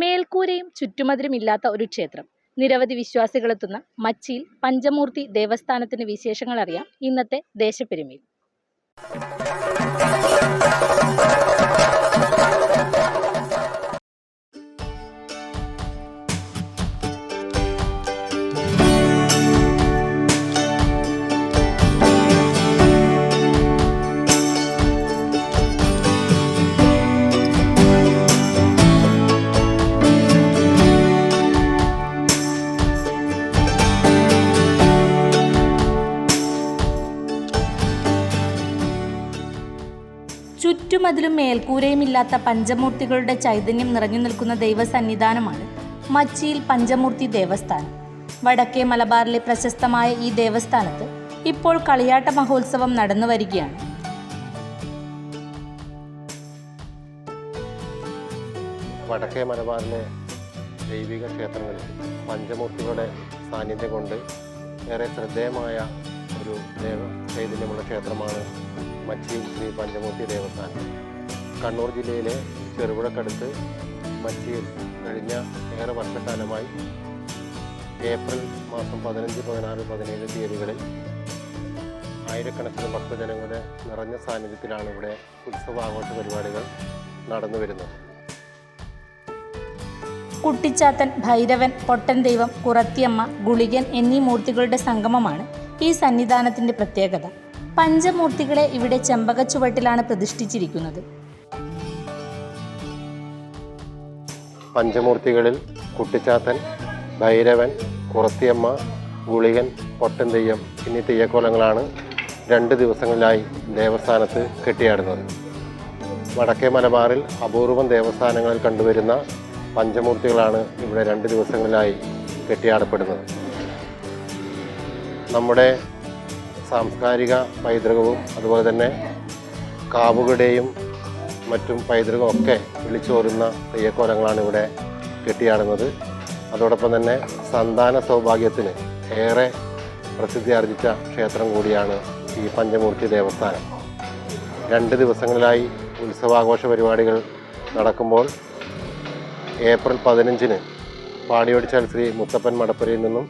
മേൽക്കൂരയും ചുറ്റുമതിലും ഇല്ലാത്ത ഒരു ക്ഷേത്രം. നിരവധി വിശ്വാസികളെത്തുന്ന മച്ചിയിൽ പഞ്ചമൂർത്തി ദേവസ്ഥാനത്തിന്റെ വിശേഷങ്ങൾ അറിയാം ഇന്നത്തെ ദേശപ്പെരുമയിൽ. ചുറ്റുമതിലും മേൽക്കൂരയും ഇല്ലാത്ത പഞ്ചമൂർത്തികളുടെ ചൈതന്യം നിറഞ്ഞു നിൽക്കുന്ന ദൈവസന്നിധാനമാണ് മച്ചിയിൽ പഞ്ചമൂർത്തി ദേവസ്ഥാനം. വടക്കേ മലബാറിലെ പ്രശസ്തമായ ഈ ദേവസ്ഥാനത്ത് ഇപ്പോൾ കളിയാട്ട മഹോത്സവം നടന്നു വരികയാണ്. വടക്കേ മലബാറിലെ ദൈവിക ക്ഷേത്രങ്ങളിൽ പഞ്ചമൂർത്തികളുടെ സാന്നിധ്യം കൊണ്ട് ഏറെ ശ്രദ്ധേയമായ ഒരു ദേവ ചൈതന്യമുള്ള ക്ഷേത്രമാണ് മച്ചി ശ്രീ പഞ്ചമൂർത്തി ദേവസ്ഥാനം. കണ്ണൂർ ജില്ലയിലെ ചെറുപുഴക്കടുത്ത് മച്ചിയിൽ കഴിഞ്ഞ ഏറെ വർഷക്കാലമായി ഏപ്രിൽ മാസം പതിനഞ്ച് പതിനാറ് പതിനേഴ് തീയതികളിൽ ആയിരക്കണക്കിന് ഭക്തജനങ്ങളുടെ നിറഞ്ഞ സാന്നിധ്യത്തിലാണ് ഇവിടെ ഉത്സവാഘോഷ പരിപാടികൾ നടന്നു വരുന്നത്. കുട്ടിച്ചാത്തൻ ഭൈരവൻ പൊട്ടൻ ദൈവം കുറത്തിയമ്മ ഗുളികൻ എന്നീ മൂർത്തികളുടെ സംഗമമാണ് ഈ സന്നിധാനത്തിന്റെ പ്രത്യേകത. പഞ്ചമൂർത്തികളെ ഇവിടെ ചെമ്പകച്ചുവട്ടിലാണ് പ്രതിഷ്ഠിച്ചിരിക്കുന്നത്. പഞ്ചമൂർത്തികളിൽ കുട്ടിച്ചാത്തൻ ഭൈരവൻ കുറത്തിയമ്മ ഗുളികൻ പൊട്ടൻ തെയ്യം എന്നീ തെയ്യക്കോലങ്ങളാണ് രണ്ട് ദിവസങ്ങളിലായി ദേവസ്ഥാനത്ത് കെട്ടിയാടുന്നത്. വടക്കേ മലബാറിൽ അപൂർവം ദേവസ്ഥാനങ്ങളിൽ കണ്ടുവരുന്ന പഞ്ചമൂർത്തികളാണ് ഇവിടെ രണ്ട് ദിവസങ്ങളിലായി കെട്ടിയാടപ്പെടുന്നത്. നമ്മുടെ സാംസ്കാരിക പൈതൃകവും അതുപോലെ തന്നെ കാവുകളുടെയും മറ്റും പൈതൃകവും ഒക്കെ വിളിച്ചോരുന്ന തെയ്യക്കോലങ്ങളാണ് ഇവിടെ കെട്ടിയാടുന്നത്. അതോടൊപ്പം തന്നെ സന്താന സൗഭാഗ്യത്തിന് ഏറെ പ്രസിദ്ധി ആർജിച്ച ക്ഷേത്രം കൂടിയാണ് ഈ പഞ്ചമൂർത്തി ദേവസ്ഥാനം. രണ്ട് ദിവസങ്ങളിലായി ഉത്സവാഘോഷ പരിപാടികൾ നടക്കുമ്പോൾ ഏപ്രിൽ പതിനഞ്ചിന് പാടിയോടിച്ചാൽ ശ്രീ മുത്തപ്പൻ മടപ്പുരയിൽ നിന്നും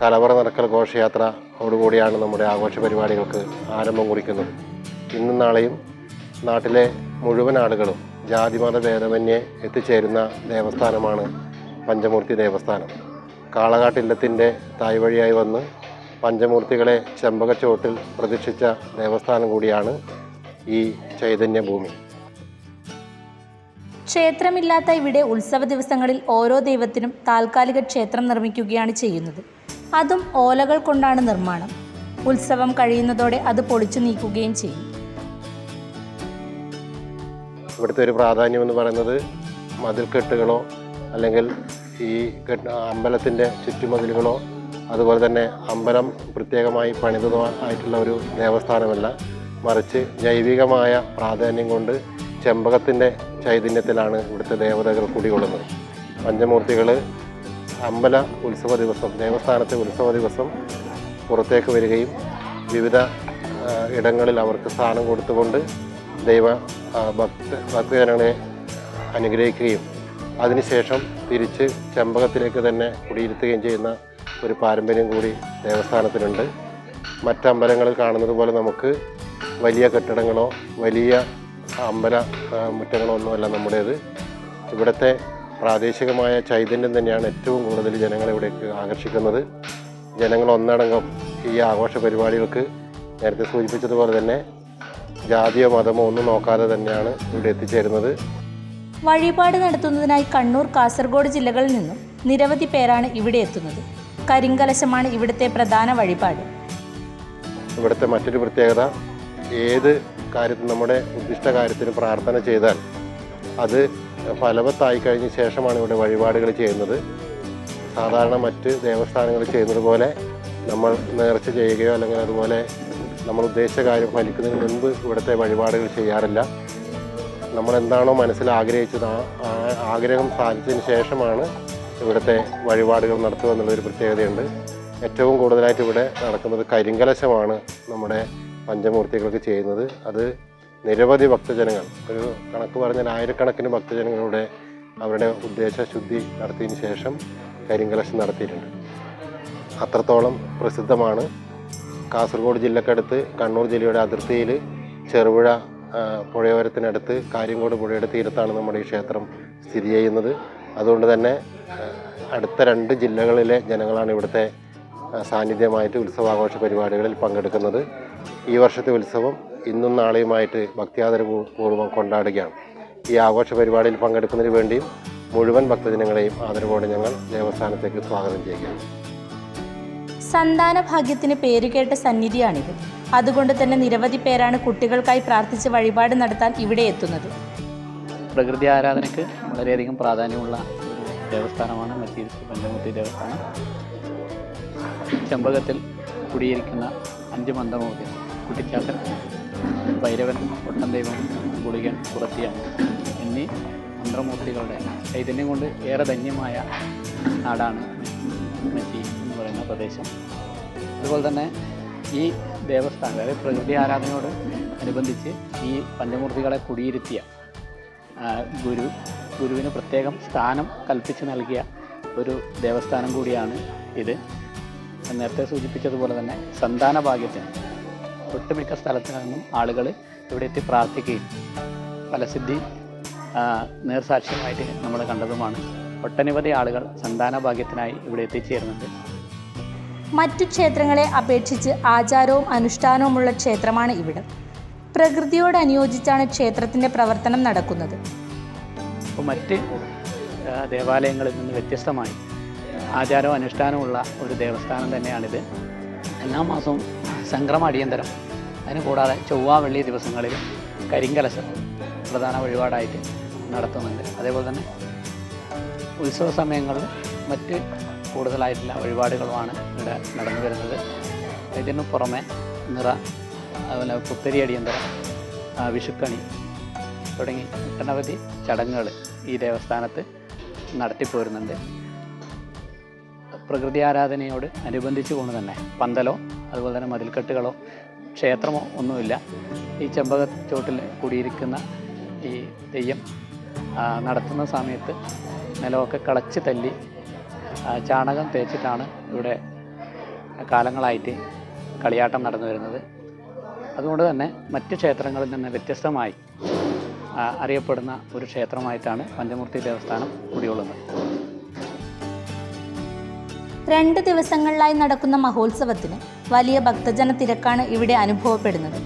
കലവറ നടക്കൽ ഘോഷയാത്രയോടുകൂടിയാണ് നമ്മുടെ ആഘോഷ പരിപാടികൾക്ക് ആരംഭം കുറിക്കുന്നത്. ഇന്നും നാളെയും നാട്ടിലെ മുഴുവൻ ആളുകളും ജാതിമത ഭേദമന്യേ എത്തിച്ചേരുന്ന ദേവസ്ഥാനമാണ് പഞ്ചമൂർത്തി ദേവസ്ഥാനം. കാളകാട്ടില്ലത്തിന്റെ തായ് വഴിയായി വന്ന് പഞ്ചമൂർത്തികളെ ചെമ്പകച്ചോട്ടിൽ പ്രതിഷ്ഠിച്ച ദേവസ്ഥാനം കൂടിയാണ് ഈ ചൈതന്യഭൂമി. ക്ഷേത്രമില്ലാത്ത ഇവിടെ ഉത്സവ ദിവസങ്ങളിൽ ഓരോ ദൈവത്തിനും താൽക്കാലിക ക്ഷേത്രം നിർമ്മിക്കുകയാണ് ചെയ്യുന്നത്. അതും ഓലകൾ കൊണ്ടാണ് നിർമ്മാണം. ഉത്സവം കഴിയുന്നതോടെ അത് പൊളിച്ചു നീക്കുകയും ചെയ്യും. ഇവിടുത്തെ ഒരു പ്രാധാന്യം എന്ന് പറയുന്നത് മതിൽക്കെട്ടുകളോ അല്ലെങ്കിൽ ഈ അമ്പലത്തിന്റെ ചുറ്റുമതിലുകളോ അതുപോലെ തന്നെ അമ്പലം പ്രത്യേകമായി പണിതോ ആയിട്ടുള്ള ഒരു ദേവസ്ഥാനമല്ല. മറിച്ച് ജൈവികമായ പ്രാധാന്യം കൊണ്ട് ചെമ്പകത്തിന്റെ ചൈതന്യത്തിലാണ് ഇവിടുത്തെ ദേവതകൾ കുടികൊള്ളുന്നത്. പഞ്ചമൂർത്തികൾ അമ്പല ഉത്സവ ദിവസം ദേവസ്ഥാനത്തെ ഉത്സവ ദിവസം പുറത്തേക്ക് വരികയും വിവിധ ഇടങ്ങളിൽ അവർക്ക് സ്ഥാനം കൊടുത്തുകൊണ്ട് ദൈവ ഭക്ത ഭക്തജനങ്ങളെ അനുഗ്രഹിക്കുകയും അതിനുശേഷം തിരിച്ച് ചെമ്പകത്തിലേക്ക് തന്നെ കുടിയിരുത്തുകയും ചെയ്യുന്ന ഒരു പാരമ്പര്യം കൂടി ദേവസ്ഥാനത്തിനുണ്ട്. മറ്റമ്പലങ്ങളിൽ കാണുന്നത് പോലെ നമുക്ക് വലിയ കെട്ടിടങ്ങളോ വലിയ അമ്പല മുറ്റങ്ങളോ ഒന്നുമല്ല നമ്മുടേത്. ഇവിടുത്തെ പ്രാദേശികമായ ചൈതന്യം തന്നെയാണ് ഏറ്റവും കൂടുതൽ ജനങ്ങളെ ഇവിടേക്ക് ആകർഷിക്കുന്നത്. ജനങ്ങൾ ഒന്നടങ്കം ഈ ആഘോഷ പരിപാടികൾക്ക് നേരത്തെ സൂചിപ്പിച്ചതുപോലെ തന്നെ ജാതിയോ മതമോ ഒന്നും നോക്കാതെ തന്നെയാണ് ഇവിടെ എത്തിച്ചേരുന്നത്. വഴിപാട് നടത്തുന്നതിനായി കണ്ണൂർ കാസർഗോഡ് ജില്ലകളിൽ നിന്നും നിരവധി പേരാണ് ഇവിടെ എത്തുന്നത്. കരിങ്കലശമാണ് ഇവിടുത്തെ പ്രധാന വഴിപാട്. ഇവിടുത്തെ മറ്റൊരു പ്രത്യേകത ഏത് കാര്യത്തിൽ നമ്മുടെ ഉദ്ദിഷ്ട കാര്യത്തിന് പ്രാർത്ഥന ചെയ്താൽ അത് ഫലവത്തായി കഴിഞ്ഞ ശേഷമാണ് ഇവിടെ വഴിപാടുകൾ ചെയ്യുന്നത്. സാധാരണ മറ്റ് ദേവസ്ഥാനങ്ങളിൽ ചെയ്യുന്നത് പോലെ നമ്മൾ നേർച്ച ചെയ്യുകയോ അല്ലെങ്കിൽ അതുപോലെ നമ്മൾ ഉദ്ദേശിച്ച കാര്യം ഫലിക്കുന്നതിന് മുൻപ് ഇവിടുത്തെ വഴിപാടുകൾ ചെയ്യാറില്ല. നമ്മൾ എന്താണോ മനസ്സിൽ ആഗ്രഹിച്ചത് ആ ആഗ്രഹം സാധിച്ചതിന് ശേഷമാണ് ഇവിടുത്തെ വഴിപാടുകൾ നടത്തുക എന്നുള്ളൊരു പ്രത്യേകതയുണ്ട്. ഏറ്റവും കൂടുതലായിട്ട് ഇവിടെ നടക്കുന്നത് കരിങ്കലശമാണ് നമ്മുടെ പഞ്ചമൂർത്തികൾക്ക് ചെയ്യുന്നത്. അത് നിരവധി ഭക്തജനങ്ങൾ ഒരു കണക്ക് പറഞ്ഞാൽ ആയിരക്കണക്കിന് ഭക്തജനങ്ങളുടെ അവരുടെ ഉദ്ദേശ ശുദ്ധി നടത്തിയതിന് ശേഷം കരിങ്കലശം നടത്തിയിട്ടുണ്ട്. അത്രത്തോളം പ്രസിദ്ധമാണ്. കാസർഗോഡ് ജില്ലക്കടുത്ത് കണ്ണൂർ ജില്ലയുടെ അതിർത്തിയിൽ ചെറുപുഴ പുഴയോരത്തിനടുത്ത് കാര്യങ്കോട് പുഴയുടെ തീരത്താണ് നമ്മുടെ ഈ ക്ഷേത്രം സ്ഥിതി ചെയ്യുന്നത്. അതുകൊണ്ട് തന്നെ അടുത്ത രണ്ട് ജില്ലകളിലെ ജനങ്ങളാണ് ഇവിടുത്തെ സാന്നിധ്യമായിട്ട് ഉത്സവാഘോഷ പരിപാടികളിൽ പങ്കെടുക്കുന്നത്. ഈ വർഷത്തെ ഉത്സവം ഇന്നും നാളെയുമായിട്ട് ഭക്തിയാദരപൂർവം കൊണ്ടാടുകയാണ്. ഈ ആഘോഷ പരിപാടിയിൽ പങ്കെടുക്കുന്നതിന് വേണ്ടിയും മുഴുവൻ ഭക്തജനങ്ങളെയും ആദരവോടെ ഞങ്ങൾ ദേവസ്ഥാനത്തേക്ക് സ്വാഗതം ചെയ്യുകയാണ്. സന്താന ഭാഗ്യത്തിന് പേരുകേട്ട സന്നിധിയാണിത്. അതുകൊണ്ട് തന്നെ നിരവധി പേരാണ് കുട്ടികൾക്കായി പ്രാർത്ഥിച്ച് വഴിപാട് നടത്താൻ ഇവിടെ എത്തുന്നത്. പ്രകൃതി ആരാധനയ്ക്ക് വളരെയധികം പ്രാധാന്യമുള്ള ഒരു ദേവസ്ഥാനമാണ് പഞ്ചമൂർത്തി ദേവസ്ഥാനം. ചെമ്പകത്തിൽ കുടിയിരിക്കുന്ന അഞ്ച് മന്ദമൂർത്തി കുട്ടിച്ചാത്തൻ ഭൈരവൻ ഒട്ടം ദൈവം ഗുളികൻ കുറത്തിയാൻ എന്നീ മന്ത്രമൂർത്തികളുടെ ചൈതന്യം കൊണ്ട് ഏറെ ധന്യമായ നാടാണ് മെച്ചി എന്ന് പറയുന്ന പ്രദേശം. അതുപോലെ തന്നെ ഈ ദേവസ്ഥാനം അതായത് പ്രകൃതി ആരാധനയോട് അനുബന്ധിച്ച് ഈ പഞ്ചമൂർത്തികളെ കുടിയിരുത്തിയ ഗുരു ഗുരുവിന് പ്രത്യേകം സ്ഥാനം കൽപ്പിച്ച് നൽകിയ ഒരു ദേവസ്ഥാനം കൂടിയാണ് ഇത്. നേരത്തെ സൂചിപ്പിച്ചതുപോലെ തന്നെ സന്താന ഭാഗ്യത്തിന് ഒട്ടുമിക്ക സ്ഥലത്തു നിന്നും ആളുകൾ ഇവിടെ എത്തി പ്രാർത്ഥിക്കുകയും ഫലസിദ്ധി നേർസാക്ഷ്യമായിട്ട് നമ്മൾ കണ്ടതുമാണ്. ഒട്ടനവധി ആളുകൾ സന്താന ഭാഗ്യത്തിനായി ഇവിടെ എത്തിച്ചേരുന്നുണ്ട്. മറ്റു ക്ഷേത്രങ്ങളെ അപേക്ഷിച്ച് ആചാരവും അനുഷ്ഠാനവുമുള്ള ക്ഷേത്രമാണ് ഇവിടെ. പ്രകൃതിയോട് അനുയോജിച്ചാണ് ക്ഷേത്രത്തിന്റെ പ്രവർത്തനം നടക്കുന്നത്. അപ്പോൾ മറ്റ് ദേവാലയങ്ങളിൽ നിന്ന് വ്യത്യസ്തമായി ആചാരവും അനുഷ്ഠാനവുമുള്ള ഒരു ദേവസ്ഥാനം തന്നെയാണിത്. എല്ലാ മാസവും സംക്രമ അടിയന്തരം. അതിന് കൂടാതെ ചൊവ്വ വെള്ളി ദിവസങ്ങളിൽ കരിങ്കലശം പ്രധാന വഴിപാടായിട്ട് നടത്തുന്നുണ്ട്. അതേപോലെ തന്നെ ഉത്സവ സമയങ്ങളിൽ മറ്റ് കൂടുതലായിട്ടുള്ള വഴിപാടുകളുമാണ് ഇവിടെ നടന്നു വരുന്നത്. ഇതിന് പുറമെ നിറ അതുപോലെ പുത്തരി അടിയന്തരം വിഷുക്കണി തുടങ്ങി ഒട്ടനവധി ചടങ്ങുകൾ ഈ ദേവസ്ഥാനത്ത് നടത്തിപ്പോരുന്നുണ്ട്. പ്രകൃതി ആരാധനയോട് അനുബന്ധിച്ചുകൊണ്ട് തന്നെ പന്തലോ അതുപോലെ തന്നെ മതിൽക്കെട്ടുകളോ ക്ഷേത്രമോ ഒന്നുമില്ല. ഈ ചെമ്പകച്ചോട്ടിൽ കൂടിയിരിക്കുന്ന ഈ തെയ്യം നടത്തുന്ന സമയത്ത് നിലമൊക്കെ കളച്ച് തല്ലി ചാണകം തേച്ചിട്ടാണ് ഇവിടെ കാലങ്ങളായിട്ട് കളിയാട്ടം നടന്നു വരുന്നത്. അതുകൊണ്ട് തന്നെ മറ്റ് ക്ഷേത്രങ്ങളിൽ നിന്ന് വ്യത്യസ്തമായി അറിയപ്പെടുന്ന ഒരു ക്ഷേത്രമായിട്ടാണ് പഞ്ചമൂർത്തി ദേവസ്ഥാനം കുടികൊള്ളുന്നത്. രണ്ട് ദിവസങ്ങളിലായി നടക്കുന്ന മഹോത്സവത്തിന് വലിയ ഭക്തജന തിരക്കാണ് ഇവിടെ അനുഭവപ്പെടുന്നത്.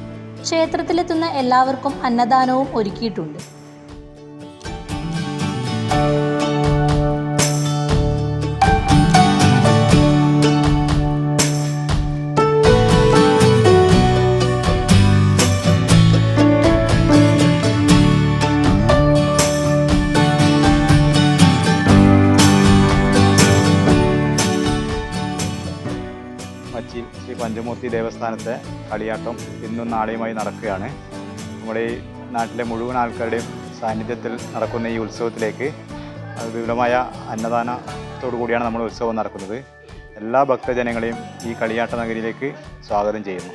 ക്ഷേത്രത്തിലെത്തുന്ന എല്ലാവർക്കും അന്നദാനവും ഒരുക്കിയിട്ടുണ്ട്. ദേവസ്ഥാനത്തെ കളിയാട്ടം ഇന്നും നാളെയുമായി നടക്കുകയാണ്. നമ്മുടെ ഈ നാട്ടിലെ മുഴുവൻ ആൾക്കാരുടെയും സാന്നിധ്യത്തിൽ നടക്കുന്ന ഈ ഉത്സവത്തിലേക്ക് വിപുലമായ അന്നദാനത്തോടു കൂടിയാണ് നമ്മൾ ഉത്സവം നടക്കുന്നത്. എല്ലാ ഭക്തജനങ്ങളെയും ഈ കളിയാട്ട നഗരിയിലേക്ക് സ്വാഗതം ചെയ്യുന്നു.